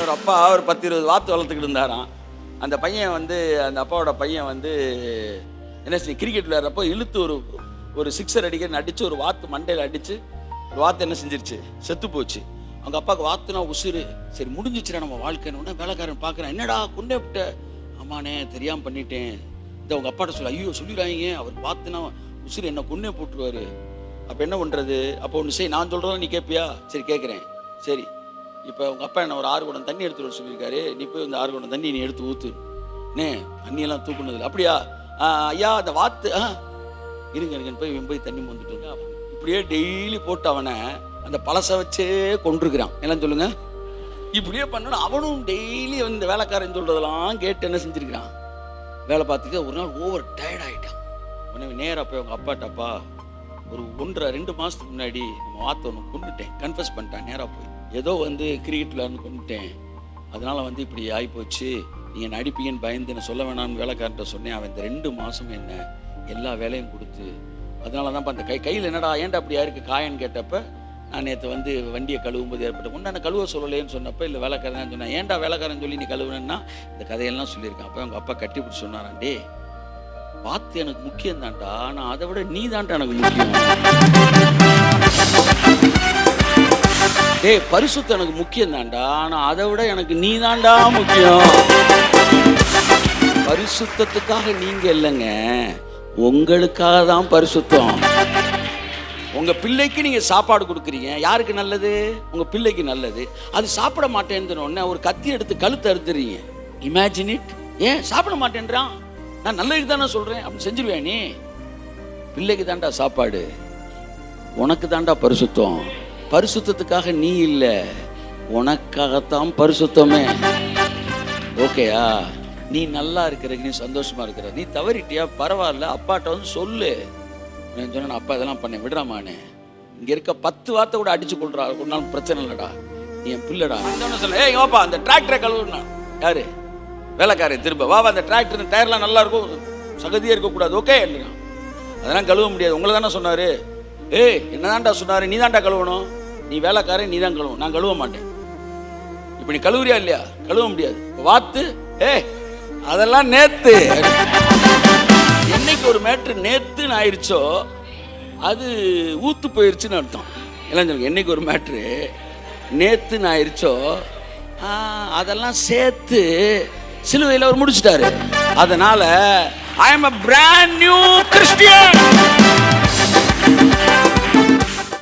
ஒரு அப்பா ஒரு பத்து இருபது வாத்து வளர்த்துக்கிட்டு இருந்தாராம். அந்த பையன் வந்து அந்த அப்பாவோட பையன் வந்து என்ன செய்ய கிரிக்கெட் விளையாடுறப்போ இழுத்து ஒரு ஒரு சிக்ஸர் அடிக்கிறன்னு அடித்து ஒரு வாத்து மண்டையில் அடித்து ஒரு வாத்து என்ன செஞ்சிருச்சு? செத்து போச்சு. அவங்க அப்பாவுக்கு வாத்துனா உசுறு. சரி முடிஞ்சிச்சுடா நம்ம வாழ்க்கைன்னு வேலைக்காரன் பார்க்குறேன் என்னடா கொண்டே விட்ட? ஆமாண்ணே தெரியாமல் பண்ணிட்டேன். இந்த உங்கள் அப்பாட்ட சொல்ல. ஐயோ சொல்லிடுறாங்க அவர் பார்த்துனா உசுறு என்ன கொன்னே போட்டுருவாரு. அப்போ என்ன பண்ணுறது அப்போ ஒன்று சரி நான் சொல்கிறதா நீ கேட்பியா சரி கேட்குறேன் சரி. இப்போ உங்கள் அப்பா என்ன ஒரு ஆறு குடம் தண்ணி எடுத்து வர சொல்லியிருக்காரு. நீ போய் இந்த ஆறு குடம் தண்ணி நீ எடுத்து ஊற்று நே தண்ணியெல்லாம் தூக்குனதில்லை அப்படியா? ஆ, ஐயா அந்த வாத்து ஆ. இருங்க இருங்க போய் போய் தண்ணி மோந்துட்டு இப்படியே டெய்லி போட்டு அவனை அந்த பழசை வச்சே கொண்டிருக்கிறான் எல்லாம் சொல்லுங்க. இப்படியே பண்ணணும் அவனும் டெய்லி இந்த வேலைக்காரன் சொல்றதெல்லாம் கேட்டு என்ன செஞ்சிருக்கிறான். வேலை பார்த்துக்க ஒரு நாள் ஓவர் டயர்ட் ஆகிட்டான் உடனே நேராக போய் அவங்க அப்பாட்டப்பா ஒரு ஒன்றரை ரெண்டு மாதத்துக்கு முன்னாடி நம்ம வார்த்தை ஒன்று கொண்டுட்டேன் கன்ஃபஸ் பண்ணிட்டேன் நேராக போய். ஏதோ வந்து கிரிக்கெட்டில் இருந்து கொண்டுட்டேன் அதனால் வந்து இப்படி ஆகிப்போச்சு நீங்கள் நடிப்பீங்கன்னு பயந்து நான் சொல்ல வேணாம்னு வேலைக்காரன்ட்ட சொன்னேன். அவன் இந்த ரெண்டு மாதம் என்ன எல்லா வேலையும் கொடுத்து அதனால தான் அந்த கை கையில் என்னடா ஏன்டா அப்படியா இருக்குது காயன்னு கேட்டப்ப நான் நேற்று வந்து வண்டியை கழுவும்போது ஏற்பட்ட கொண்டு நான் கழுவ சொல்லலைன்னு சொன்னப்போ இல்லை வேலைக்காரன் சொன்னேன். ஏன்டா வேலைக்காரன் சொல்லி நீ கழுவுனேன்னா இந்த கதையெல்லாம் சொல்லியிருக்கான். அப்போ அவங்க அப்பா கட்டி பிடிச்சி சொன்னாரான் பார்த்து எனக்கு முக்கியம் தான்டா ஆனால் அதை விட நீ தான்டா எனக்கு முக்கியம். டேய் பரிசுத்தம் எனக்கு முக்கியம் தான்டா ஆனால் அதை விட எனக்கு நீ தான்டா முக்கியம். பரிசுத்தத்துக்காக நீங்க இல்லைங்க. உங்களுக்காக தான் பரிசுத்தம். உங்க பிள்ளைக்கு நீங்க சாப்பாடு கொடுக்குறீங்க. யாருக்கு நல்லது? உங்க பிள்ளைக்கு நல்லது. அது சாப்பிட மாட்டேன்னு உடனே ஒரு கத்தி எடுத்து கழுத்து அறுத்துறீங்க. இமேஜின் இட் ஏன்? சாப்பிட மாட்டேன்றான். நான் நல்லதுக்கு தானே சொல்றேன். அப்படி செஞ்சிருவேன் நீ. பிள்ளைக்கு தாண்டா சாப்பாடு. உனக்கு தான்டா பரிசுத்தம். பரிசுத்தத்துக்காக நீ இல்லை உனக்காகத்தான் பரிசுத்தமே. ஓகேயா நீ நல்லா இருக்கிற நீ சந்தோஷமா இருக்கிற நீ தவறிட்டியா? பரவாயில்ல அப்பாட்ட வந்து சொல்லு. நான் சொன்னேன் அப்பா இதெல்லாம் பண்ணேன் விடுறாமானே இங்க இருக்க பத்து வார்த்தை கூட அடிச்சு கொள்றா ஒன்னாலும் பிரச்சனை இல்லடா. நீ என் பிள்ளைடா. சொல்ல ஏய் வாப்பா அந்த டிராக்டரை கழுவுனா யாரு? வேலைக்காரன் திரும்ப வா அந்த டிராக்டர் டயர்லாம் நல்லா இருக்கும் சகதியாக இருக்கக்கூடாது ஓகே அதெல்லாம் கழுவ முடியாது. உங்களை தானே சொன்னாரு. ஏய் என்னதான்டா சொன்னாரு? நீ தான்டா கழுவணும்? நீ வேலைக்காரன் நீ தான் கழுவும் நான் கழுவ மாட்டேன். இப்போ நீ கழுவுறியா இல்லையா? கழுவ முடியாது. வாத்து. ஏ அதெல்லாம் நேத்து. என்னைக்கு ஒரு மேட்ரு நேத்துன்னு ஆயிடுச்சோ அது ஊத்து போயிருச்சுன்னு அர்த்தம். எல்லாம் சொல்லுங்க என்னைக்கு ஒரு மேட்ரு நேத்துன்னு ஆயிடுச்சோ அதெல்லாம் சேர்த்து சிலுவையில் அவர் முடிச்சிட்டாரு. அதனால I am a brand new Christian